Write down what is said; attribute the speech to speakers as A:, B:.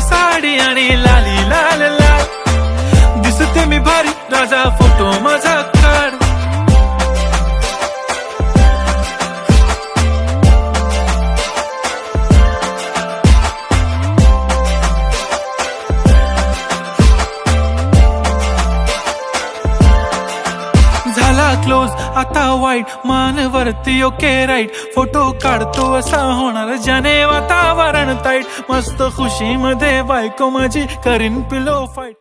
A: मी साडी आणि लाली लाल लाल. दिसते मी भारी राजा फोटो माझा क्लोज आता वाईट मानवरती ओके राईट फोटो काढतो असा होणार ज्याने वातावरण ताईट मस्त खुशी मध्ये बायको माझी करीन पिलो फाईट